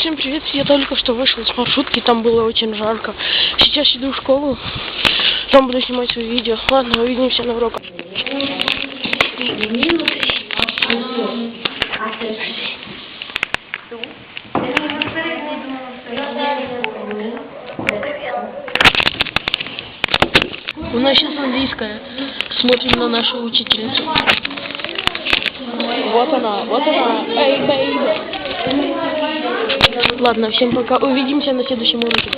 Всем привет, я только что вышел с маршрутки, там было очень жарко. Сейчас иду в школу, там буду снимать свои видео. Ладно, увидимся на уроках. У нас сейчас английская. Смотрим на нашу учительницу. Вот она, вот она. Эй, бейби. Ладно, всем пока. Увидимся на следующем уроке.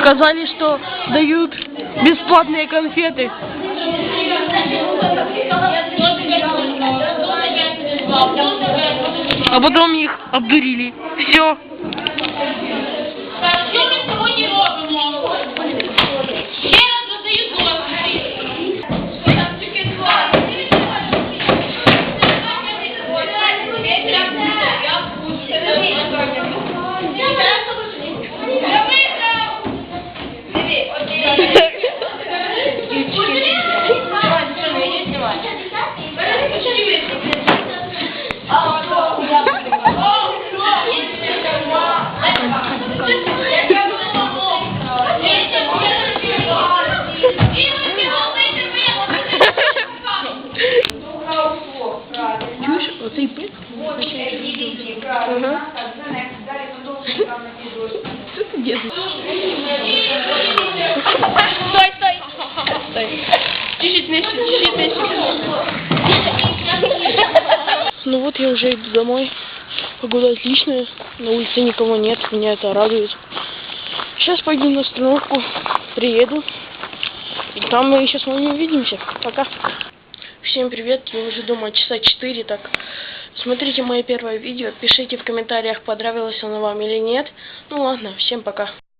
Сказали, что дают бесплатные конфеты. А потом их обдурили. Все. Стой, стой! Стой. Чуть-чуть чуть-чуть. Ну вот я уже иду домой. Погода отличная, на улице никого нет, меня это радует. Сейчас пойду на остановку, приеду. И там мы еще с вами увидимся. Пока. Всем привет, я уже дома часа 4, так. Смотрите мое первое видео, пишите в комментариях, понравилось оно вам или нет. Ну ладно, всем пока.